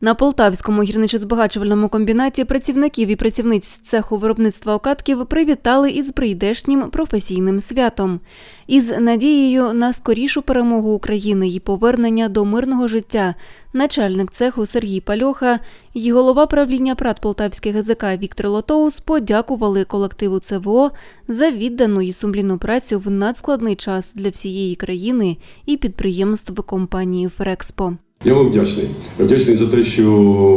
На Полтавському гірничо-збагачувальному комбінаті працівників і працівниць цеху виробництва окатків привітали із прийдешнім професійним святом. Із надією на скорішу перемогу України і повернення до мирного життя начальник цеху Сергій Пальоха і голова правління ПРАТ Полтавських ГЗК Віктор Лотоус подякували колективу ЦВО за віддану і сумлінну працю в надскладний час для всієї країни і підприємств компанії Фрекспо. Я вам вдячний. Вдячний за те, що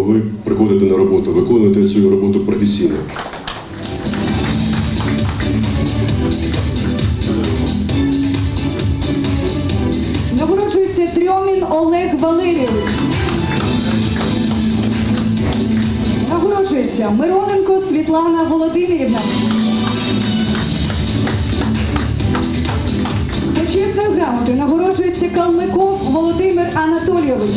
ви приходите на роботу, виконуєте свою роботу професійно. Нагороджується Трьомін Олег Валерійович. Нагороджується Мироненко Світлана Володимирівна. Калмиков Володимир Анатолійович.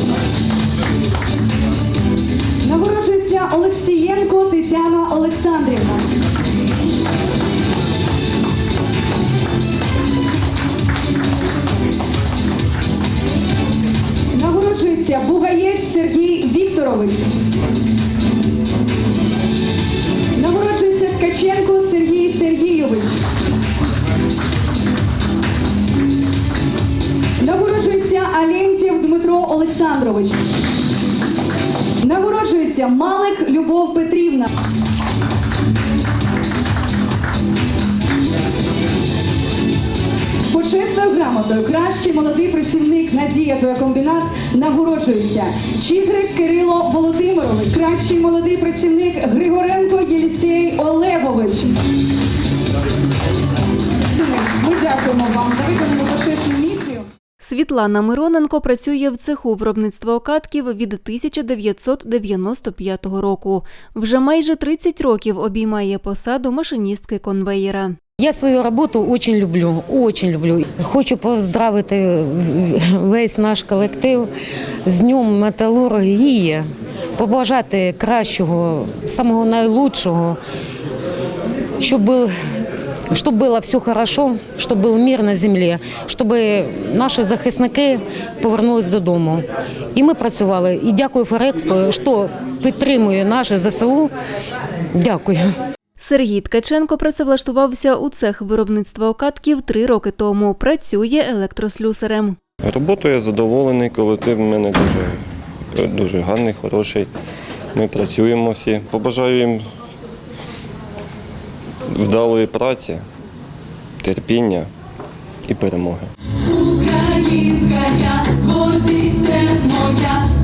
Нагороджується Олексієнко Тетяна Олександрівна. Нагороджується Бугаєць Сергій Вікторович. Нагороджується Ткаченко Олександрович. Нагороджується Малик Любов Петрівна. Почесною грамотою кращий молодий працівник Надія Комбінат нагороджується Чігрик Кирило Володимирович, кращий молодий працівник Григоренко Єлісей Олегович. Світлана Мироненко працює в цеху виробництва окатків від 1995 року. Вже майже 30 років обіймає посаду машиністки конвеєра. Я свою роботу очень люблю, очень люблю. Хочу поздравити весь наш колектив з Днем металургії, побажати кращого, самого найлучшого, щоб, щоб було все хорошо, щоб був мир на землі, щоб наші захисники повернулись додому. І ми працювали. І дякую Ферекспо, що підтримує наше ЗСУ. Дякую. Сергій Ткаченко працевлаштувався у цех виробництва окатків три роки тому. Працює електрослюсарем. Роботою я задоволений, колектив в мене дуже, дуже гарний, хороший. Ми працюємо всі. Побажаю їм вдалої праці, терпіння і перемоги. Українка я, гордість моя.